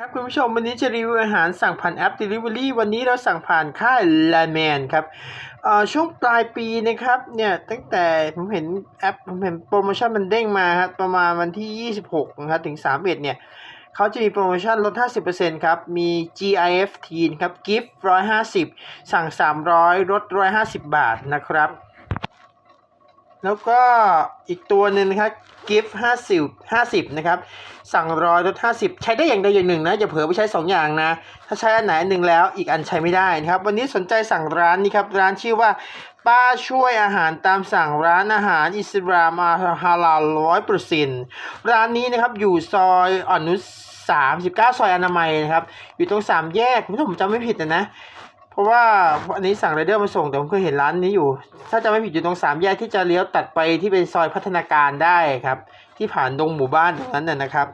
ครับคุณผู้ชมวันนี้จะรีวิวอาหารสั่งผ่านแอป Delivery วันนี้เราสั่งผ่านค่าย l a m a n ครับช่วงปลายปีนะครับเนี่ยตั้งแต่ผมเห็นแอปผมเห็นโปรโมชั่นมันเด้งมาครับประมาณวันที่ 26นะครับถึง 31เนี่ยเขาจะมีโปรโมชั่นลด 50%ครับ มี GIF ทีนครับ Gift 150 สั่ง 300ลด150 บาทนะครับ แล้วก็อีกตัวหนึ่งนะครับกิฟต์ห้าสิบห้าสิบนะครับ สั่งร้อยลดห้าสิบใช้ได้อย่างใดอย่างหนึ่งนะอย่าเผลอไปใช้สองอย่างนะ ถ้าใช้อันไหนอันหนึ่งแล้วอีกอันใช้ไม่ได้นะครับ วันนี้สนใจสั่งร้านนี้ครับ ร้านชื่อว่า ป้าช่วยอาหารตามสั่งร้านอาหารอิสลามฮาลาลร้อยเปอร์เซ็นต์ร้านนี้นะครับอยู่ซอยอนุสามสิบเก้าซอยอนามัยนะครับ อยู่ตรงสามแยกถ้าผมจำไม่ผิดนะนะ เพราะว่าอันนี้สั่งไรเดอร์มาส่งแต่ผมเคยเห็นร้านนี้อยู่ ถ้าจะไม่ผิดอยู่ตรงสามแยกที่จะเลี้ยวตัดไปที่เป็นซอยพัฒนาการได้ครับ ที่ผ่านดงหมู่บ้านตรงนั้นน่ะนะครับ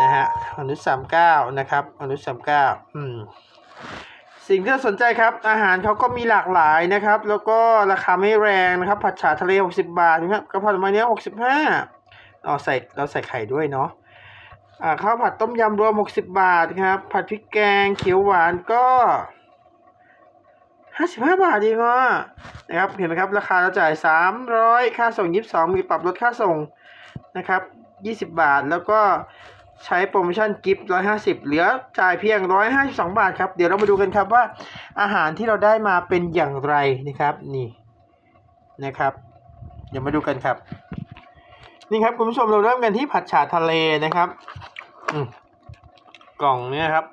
นะฮะอนุสามเก้านะครับอนุสามเก้าอืมสิ่งที่น่าสนใจครับ อาหารเขาก็มีหลากหลายนะครับ แล้วก็ราคาไม่แรงนะครับ ผัดฉาทะเล 60 บาทนะครับกระเพราหม้เนื้อ65อ๋อใส่เราใส่ไข่ด้วยเนาะข้าวผัดต้มยำรวม 60 บาทครับ ผัดพริกแกงเขียวหวานก็ 55 บาทเองอะนะครับเห็นไหมครับราคาเราจ่าย 300 ค่าส่ง 22 มีปรับลดค่าส่งนะครับ 20 บาทแล้วก็ใช้โปรโมชั่นกิฟต์150 เหลือจ่ายเพียง 152 บาทครับ เดี๋ยวเรามาดูกันครับว่าอาหารที่เราได้มาเป็นอย่างไรนะครับนี่นะครับ เดี๋ยวมาดูกันครับ นี่ครับคุณผู้ชมเราเริ่มกันที่ผัดฉาทะเลนะครับกล่องเนี่ยครับ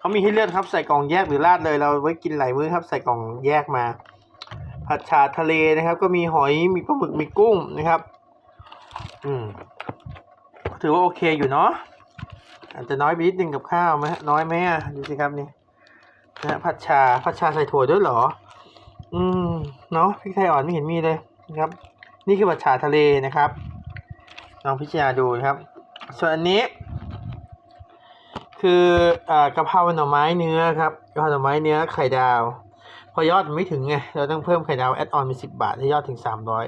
เขามีให้เลือกครับใส่กล่องแยกหรือราดเลยเราไว้กินหลายมื้อครับ ใส่กล่องแยกมา ผัดฉาทะเลนะครับ ก็มีหอยมีปลาหมึกมีกุ้งนะครับ อืมถือว่าโอเคอยู่เนาะอาจจะน้อยไปนิดนึงกับข้าวไหมน้อยไหมอะดูสิครับนี่นะผัดชาผัดชาใส่ถั่วด้วยเหรอ อืมเนาะพริกไทยอ่อนไม่เห็นมีเลยนะครับ นี่คือผัดชาทะเลนะครับลองพิจารณาดูนะครับ ส่วนอันนี้ คืออ่ากะเพราหน่อไม้เนื้อครับกะเพราหน่อไม้เนื้อไข่ดาว พอยอดมันไม่ถึงไงเราต้องเพิ่มไข่ดาวแอดออนเป็นสิบบาทให้ยอดถึงสามร้อย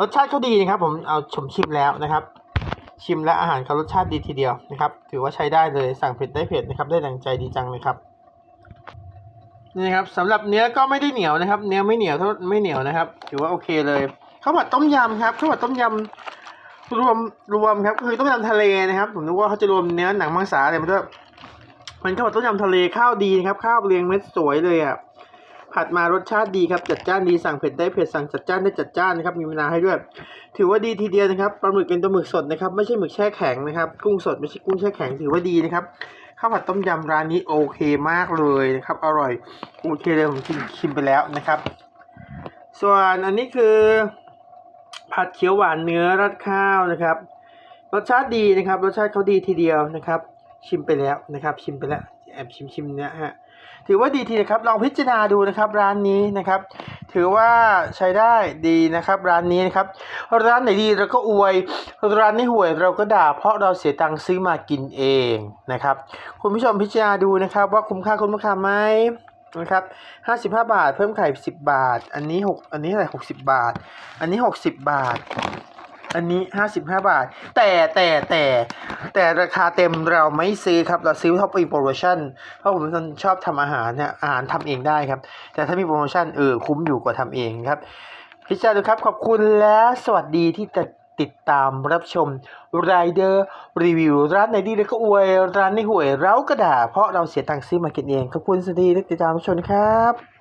รสชาติเขาดีนะครับ ผมเอาชมชิมแล้วนะครับ ชิมและอาหารเขารสชาติดีทีเดียวนะครับ ถือว่าใช้ได้เลยสั่งเผ็ดได้เผ็ดนะครับ ได้ดังใจดีจังเลยครับนี่ครับสำหรับเนื้อก็ไม่ได้เหนียวนะครับ เนื้อไม่เหนียวเท่าไม่เหนียวนะครับ ถือว่าโอเคเลยข้าวผัดต้มยำครับข้าวผัดต้มยำรวมรวมครับคือต้มยำทะเลนะครับ ผมนึกว่าเขาจะรวมเนื้อหนังมังสาอะไรมาด้วย มันข้าวผัดต้มยำทะเลข้าวดีนะครับ ข้าวเรียงเม็ดสวยเลยอะผัดมารสชาติดีครับจัดจ้านดีสั่งเผ็ดได้เผ็ดสั่งจัดจ้านได้จัดจ้านนะครับมีมะนาให้ด้วย ถือว่าดีทีเดียวนะครับปลาหมึกเป็นปลาหมึกสดนะครับไม่ใช่หมึกแช่แข็งนะครับกุ้งสดไม่ใช่กุ้งแช่แข็งถือว่าดีนะครับข้าวผัดต้มยำร้านนี้โอเคมากเลยนะครับอร่อยโอเคเลยผมชิมชิมไปแล้วนะครับ ส่วนอันนี้คือ ผัดเขียวหวานเนื้อราดข้าวนะครับ รสชาติดีนะครับ รสชาติเขาดีทีเดียวนะครับ ชิมไปแล้วนะครับชิมไปแล้วแอบชิมชิมเนี่ยฮะถือว่าดีทีนะครับลองพิจารณาดูนะครับร้านนี้นะครับ ถือว่าใช้ได้ดีนะครับ ร้านนี้นะครับร้านไหนดีเราก็อวย ร้านไหนห่วยเราก็ด่า เพราะเราเสียตังค์ซื้อมากินเองนะครับ คุณผู้ชมพิจารณาดูนะครับ ว่าคุ้มค่าคุ้มราคาไหมนะครับห้าสิบห้าบาท เพิ่มไข่สิบบาท อันนี้หกอันนี้เท่าไหร่หกสิบบาท อันนี้หกสิบบาท อันนี้ห้าสิบห้าบาท แต่แต่แต่แต่ราคาเต็มเราไม่ซื้อครับ เราซื้อเพราะมีโปรโมชั่น เพราะผมเป็นคนชอบทำอาหารเนี่ยอาหารทำเองได้ครับ แต่ถ้ามีโปรโมชั่นเออคุ้มอยู่กว่าทำเองครับพิจารณาครับขอบคุณและสวัสดีที่จะติดตามรับชมรายเดอร์รีวิวร้านไหนดีแล้วก็อวยร้านไหนห่วยเราก็ด่าเพราะเราเสียตังค์ซื้อมากินเอง ขอบคุณสวัสดีที่ติดตามรับชมครับ